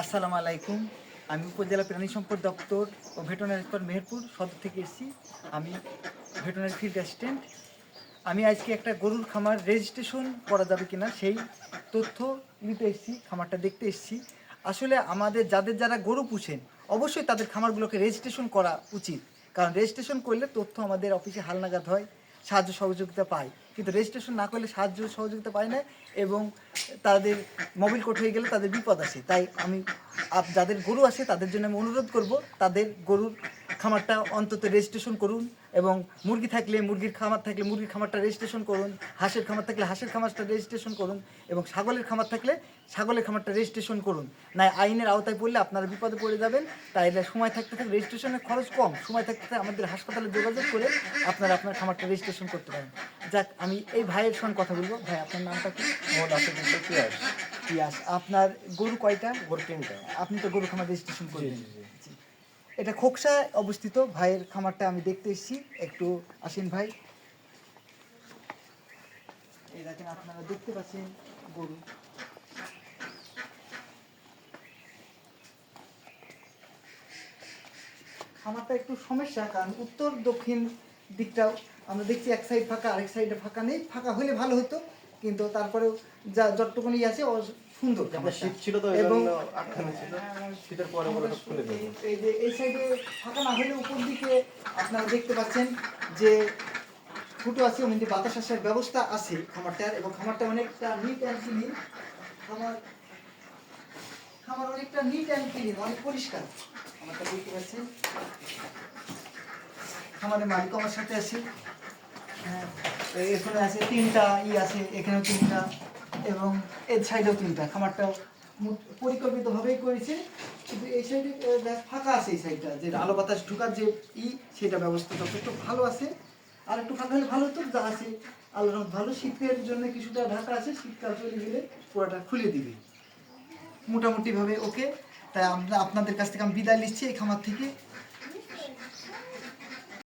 আসসালামু আলাইকুম। আমি উপজেলা প্রাণী সম্পদ দপ্তর ও ভেটেরিনারি হাসপাতাল মেহেরপুর সদর থেকে এসেছি। আমি ভেটেরিনারি ফিল্ড অ্যাসিস্ট্যান্ট। আমি আজকে একটা গরুর খামার রেজিস্ট্রেশন করা যাবে কিনা সেই তথ্য নিতে এসেছি, খামারটা দেখতে এসেছি। আসলে আমাদের যাদের যারা গরু পুষেন, অবশ্যই তাদের খামারগুলোকে রেজিস্ট্রেশন করা উচিত। কারণ রেজিস্ট্রেশন করলে তথ্য আমাদের অফিসে হালনাগাদ হয়। সাহায্য সহযোগিতা পায়। কিন্তু রেজিস্ট্রেশন না করলে সাহায্য সহযোগিতা পায় না এবং তাদের মোবিল কোর্ট হয়ে গেলে তাদের বিপদ আসে। তাই আমি যাদের গরু আছে তাদের জন্য আমি অনুরোধ করব, তাদের গরুর খামারটা অন্তত রেজিস্ট্রেশন করুন এবং মুরগি থাকলে মুরগির খামার থাকলে মুরগির খামারটা রেজিস্ট্রেশন করুন হাঁসের খামার থাকলে হাঁসের খামারটা রেজিস্ট্রেশন করুন এবং ছাগলের খামার থাকলে ছাগলের খামারটা রেজিস্ট্রেশন করুন। না আইনের আওতায় পড়লে আপনারা বিপদে পড়ে যাবেন তাই সময় থাকতে থাকতে রেজিস্ট্রেশনের খরচ কম সময় থাকতে আমাদের হাসপাতালে যোগাযোগ করে আপনারা আপনার খামারটা রেজিস্ট্রেশন করতে পারেন। যাক আমি এই ভাইয়ের সঙ্গে কথা বলব। ভাই আপনার নামটা কি? পিয়াস। আপনার গরু কয়টা? গরু তিনটা। আপনি তো গরু খামার রেজিস্ট্রেশন করবেন। জি। এটা খোকসায় অবস্থিত। ভাইয়ের খামারটা আমি দেখতে এসেছি। একটু আসেন ভাই। দেখেন আপনারা দেখতে পাচ্ছেন গরু। খামারটা একটু সমস্যা, কারণ উত্তর দক্ষিণ দিকটা আমরা দেখছি এক সাইড ফাঁকা, আরেক সাইডে ফাঁকা নেই। ফাঁকা হলে ভালো হতো, কিন্তু তারপরেও যা যতটুকুনি আছে সুন্দর শীত ছিল তো এবং জন্য আটখানে ছিল। শীতের পরে পরে সব খুলে দেবো। এই- এই যে এই সাইডে ফাঁকা না হলে উপর দিকে আপনারা দেখতে পাচ্ছেন যে ফুটো আছে বাতাস আসার ব্যবস্থা আছে খামারটার এবং খামারটা অনেকটা নিট অ্যান্ড ক্লিন খামার খামার অনেকটা নিট অ্যান্ড ক্লিন অনেক পরিষ্কার। খামারটা দেখতে পাচ্ছেন। খামারের মালিক আমার সাথে আছে। হ্যাঁ, এখানে আছে তিনটা ই আছে এখানেও তিনটা। এবং এর সাইডেও তিনটা খামারটা মু- পরিকল্পিতভাবেই করেছে, কিন্তু এই সাইডে ফাঁকা আছে এই সাইডটা যে আলো বাতাস ঢুকার যে ই, সেটা ব্যবস্থা যথেষ্ট ভালো আছে। আর একটু ফাঁকা হলে ভালো হতো যা আছে রহমত ভালো, শীতের জন্য কিছুটা ঢাকা আছে, শীতকাল চলে গেলে পুরোটা খুলে দিবে। মোটামুটিভাবে ওকে, তাই আমরা আপনাদের কাছ থেকে আমি বিদায় নিচ্ছি এই খামার থেকে।